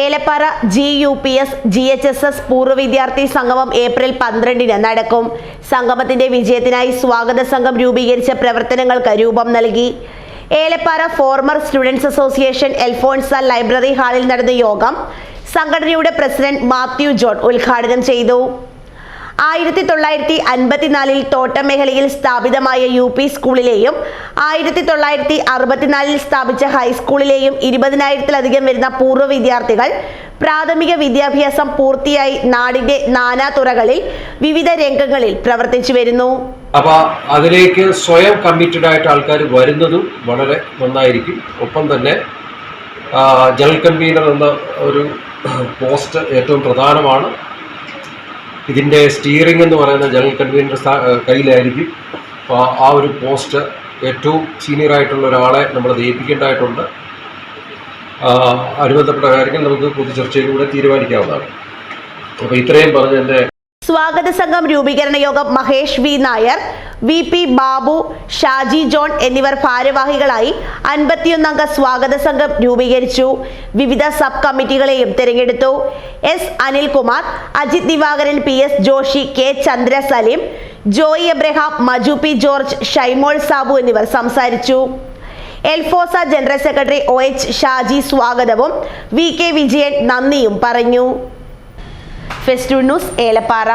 Elappara G U P S G H S S പൂർവ വിദ്യാർത്ഥി സംഗമം ഏപ്രിൽ പന്ത്രണ്ടിന് നടക്കും. സംഗമത്തിന്റെ വിജയത്തിനായി സ്വാഗത സംഘം രൂപീകരിച്ച പ്രവർത്തനങ്ങൾക്ക് രൂപം നൽകി. Elappara former students association എൽഫോൺസ library ഹാളിൽ നടന്ന യോഗം സംഘടനയുടെ പ്രസിഡന്റ് മാത്യു ജോൺ ഉദ്ഘാടനം ചെയ്തു. ആയിരത്തി തൊള്ളായിരത്തി അൻപത്തിനാലിൽ തോട്ടം മേഖലയിൽ സ്ഥാപിതമായ യു പി സ്കൂളിലെയും ആയിരത്തി തൊള്ളായിരത്തി അറുപത്തിനാലിൽ സ്ഥാപിച്ച ഹൈസ്കൂളിലെയും ഇരുപതിനായിരത്തിലധികം വരുന്ന പൂർവ വിദ്യാർത്ഥികൾ പ്രാഥമിക വിദ്യാഭ്യാസം പൂർത്തിയായി നാടിന്റെ നാനാതുറകളിൽ വിവിധ രംഗങ്ങളിൽ പ്രവർത്തിച്ചു വരുന്നു. അപ്പോൾ അതിലേക്ക് സ്വയം കമ്മിറ്റഡ് ആയിട്ട് ആൾക്കാർ വരുന്നതും വളരെ നന്നായിരിക്കും. ഒപ്പം തന്നെ ജനറൽ കൺവീനർ എന്ന ഒരു പോസ്റ്റ് ഏറ്റവും പ്രധാനമാണ്. ഇതിന്റെ സ്റ്റിയറിംഗ് എന്ന് പറയുന്ന ജനറൽ കൺവീനർ കയ്യിലായിരിക്കും. അപ്പോൾ ആ ഒരു പോസ്റ്റ് ഏറ്റവും സീനിയർ ആയിട്ടുള്ള ഒരാളെ നമ്മൾ ഏൽപ്പിക്കേണ്ടതായിട്ടുണ്ട് ആ, അനുബന്ധപ്പെട്ട കാര്യങ്ങൾ നമുക്ക് പൊതുചർച്ചയിലൂടെ തീരുമാനിക്കാവുന്നതാണ്. അപ്പോൾ ഇത്രയും പറഞ്ഞ് എന്റെ സ്വാഗത സംഘം രൂപീകരണ യോഗം Mahesh V Nair V P Babu Shaji John എന്നിവർ ഭാരവാഹികളായി അൻപത്തിയൊന്നംഗ സ്വാഗത സംഘം രൂപീകരിച്ചു. വിവിധ സബ് കമ്മിറ്റികളെയും തിരഞ്ഞെടുത്തു. S Anilkumar Ajith Divakaran P S Joshi K Chandra Saleem Joy Abraham Maju P George Shymol Sabu എന്നിവർ സംസാരിച്ചു. എൽഫോസ general secretary O H Shaji സ്വാഗതവും വി കെ വിജയൻ നന്ദിയും പറഞ്ഞു. ഫെസ്റ്റു ന്യൂസ് ഏലപ്പാറ.